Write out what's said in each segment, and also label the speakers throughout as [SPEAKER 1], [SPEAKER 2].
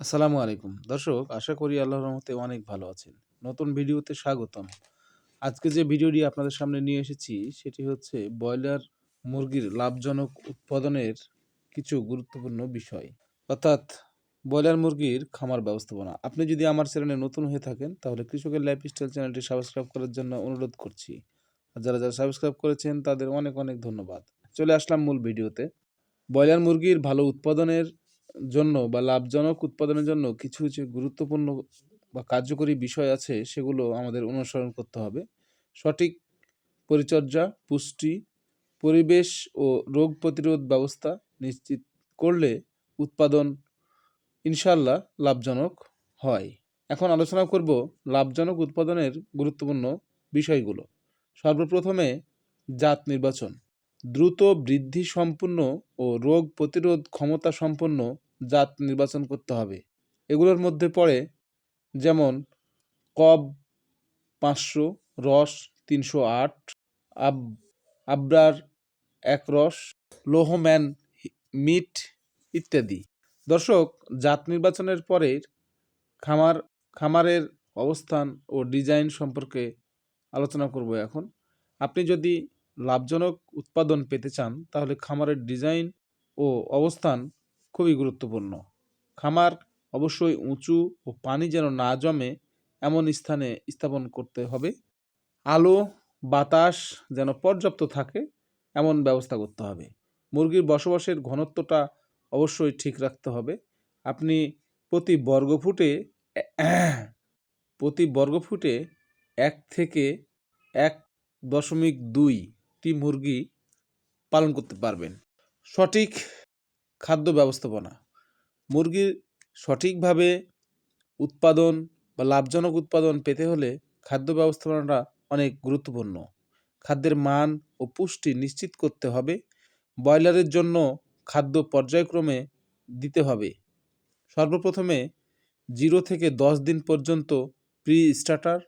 [SPEAKER 1] আসসালামু আলাইকুম। দর্শক, আশা করি আল্লাহর রহমতে অনেক ভালো আছেন। নতুন ভিডিওতে স্বাগতম। আজকে যে ভিডিওটি আপনাদের সামনে নিয়ে এসেছি, সেটি হচ্ছে ব্রয়লার মুরগির লাভজনক উৎপাদনের কিছু গুরুত্বপূর্ণ বিষয়। অর্থাৎ, ব্রয়লার মুরগির খামার ব্যবস্থাপনা। আপনি যদি আমার চ্যানেলে নতুন হয়ে থাকেন, তাহলে কৃষকের লাইফস্টাইল চ্যানেলটি সাবস্ক্রাইব করার জন্য অনুরোধ করছি। আর যারা যারা সাবস্ক্রাইব করেছেন, তাদের অনেক অনেক ধন্যবাদ। চলে আসলাম মূল ভিডিওতে। ব্রয়লার মুরগির ভালো উৎপাদনের জন্য বা লাভজনক উৎপাদনের জন্য কিছু কিছু গুরুত্বপূর্ণ বা কার্যকরী বিষয় আছে, সেগুলো আমাদের অনুসরণ করতে হবে। সঠিক পরিচর্যা, পুষ্টি, পরিবেশ ও রোগ প্রতিরোধ ব্যবস্থা নিশ্চিত করলে উৎপাদন ইনশাল্লাহ লাভজনক হয়। এখন আলোচনা করব লাভজনক উৎপাদনের গুরুত্বপূর্ণ বিষয়গুলো। সর্বপ্রথমে জাত নির্বাচন। দ্রুত বৃদ্ধি সম্পন্ন ও রোগ প্রতিরোধ ক্ষমতা সম্পন্ন জাত নির্বাচন করতে হবে। এগুলোর মধ্যে পড়ে যেমন কব পাঁচশো, রস তিনশো আট, আব, আবরার এক রস লোহম্যান মিট ইত্যাদি। দর্শক, জাত নির্বাচনের পরে খামার, খামারের অবস্থান ও ডিজাইন সম্পর্কে আলোচনা করব এখন। আপনি যদি লাভজনক উৎপাদন পেতে চান, তাহলে খামারের ডিজাইন ও অবস্থান খুবই গুরুত্বপূর্ণ। খামার অবশ্যই উঁচু ও পানি যেন না জমে এমন স্থানে স্থাপন করতে হবে। আলো, বাতাস যেন পর্যাপ্ত থাকে, এমন ব্যবস্থা করতে হবে। মুরগির বসবাসের ঘনত্বটা অবশ্যই ঠিক রাখতে হবে। আপনি প্রতি বর্গফুটে প্রতি বর্গফুটে এক থেকে এক দশমিক দুইটি মুরগি পালন করতে পারবেন। সঠিক খাদ্য ব্যবস্থাপনা। মুরগির সঠিকভাবে উৎপাদন বা লাভজনক উৎপাদন পেতে হলে খাদ্য ব্যবস্থাপনাটা অনেক গুরুত্বপূর্ণ। খাদ্যের মান ও পুষ্টি নিশ্চিত করতে হবে। ব্রয়লারের জন্য খাদ্য পর্যায়ক্রমে দিতে হবে। সর্বপ্রথমে জিরো থেকে দশ দিন পর্যন্ত প্রি স্টার্টার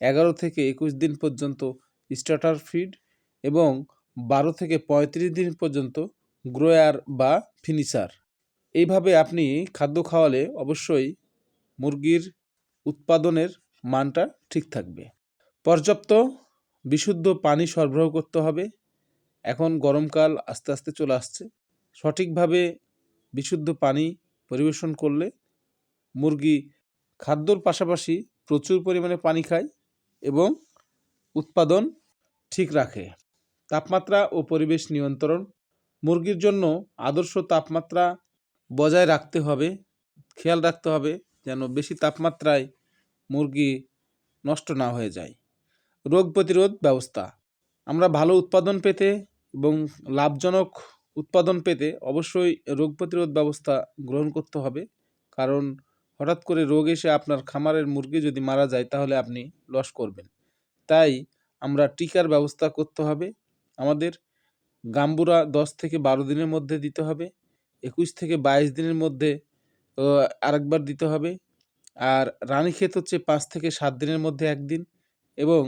[SPEAKER 1] এগারো থেকে একুশ দিন পর্যন্ত স্টার্টার ফিড এবং বারো থেকে পঁয়ত্রিশ দিন পর্যন্ত গ্রোয়ার বা ফিনিশার। এইভাবে আপনি খাদ্য খাওয়ালে অবশ্যই মুরগির উৎপাদনের মানটা ঠিক থাকবে। পর্যাপ্ত বিশুদ্ধ পানি সরবরাহ করতে হবে। এখন গরমকাল আস্তে আস্তে চলে আসছে। সঠিকভাবে বিশুদ্ধ পানি পরিবেশন করলে মুরগি খাদ্যর পাশাপাশি প্রচুর পরিমাণে পানি খায় এবং উৎপাদন ঠিক রাখে। তাপমাত্রা ও পরিবেশ নিয়ন্ত্রণ, মুরগির জন্য আদর্শ তাপমাত্রা বজায় রাখতে হবে, খেয়াল রাখতে হবে যেন বেশি তাপমাত্রায় মুরগি নষ্ট না হয়ে যায়। রোগ প্রতিরোধ ব্যবস্থা, আমরা ভালো উৎপাদন পেতে এবং লাভজনক উৎপাদন পেতে অবশ্যই রোগ প্রতিরোধ ব্যবস্থা গ্রহণ করতে হবে, কারণ হঠাৎ করে রোগ এসে আপনার খামারের মুরগি যদি মারা যায় তাহলে আপনি লস করবেন। তাই আমরা টিকার ব্যবস্থা করতে হবে আমাদের গাম্বুরা দশ থেকে বারো দিনের মধ্যে দিতে হবে, একুশ থেকে বাইশ দিনের মধ্যে আরেকবার দিতে হবে। আর রানীক্ষেত হচ্ছে পাঁচ থেকে সাত দিনের মধ্যে একদিন এবং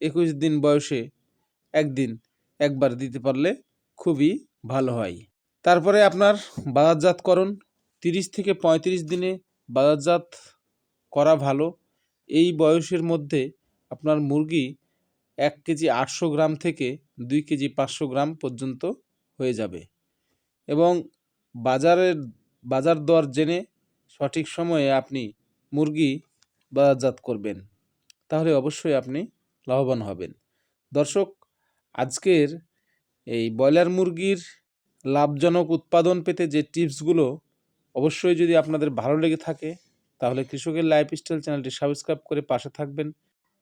[SPEAKER 1] একুশ দিন বয়সে একদিন একবার দিতে পারলে খুবই ভালো হয়। তারপরে আপনার বাজারজাতকরণ, তিরিশ থেকে পঁয়ত্রিশ দিনে বাজারজাত করা ভালো। এই বয়সের মধ্যে আপনার মুরগি এক কেজি আটশো গ্রাম থেকে দুই কেজি পাঁচশো গ্রাম পর্যন্ত হয়ে যাবে। এবং বাজারের, বাজার দর জেনে সঠিক সময়ে আপনি মুরগি বাজারজাত করবেন, তাহলে অবশ্যই আপনি লাভবান হবেন। দর্শক, আজকের এই ব্রয়লার মুরগির লাভজনক উৎপাদন পেতে যে টিপসগুলো অবশ্যই যদি আপনাদের ভালো লেগে থাকে, তাহলে কৃষকের লাইফস্টাইল চ্যানেলটি সাবস্ক্রাইব করে পাশে থাকবেন।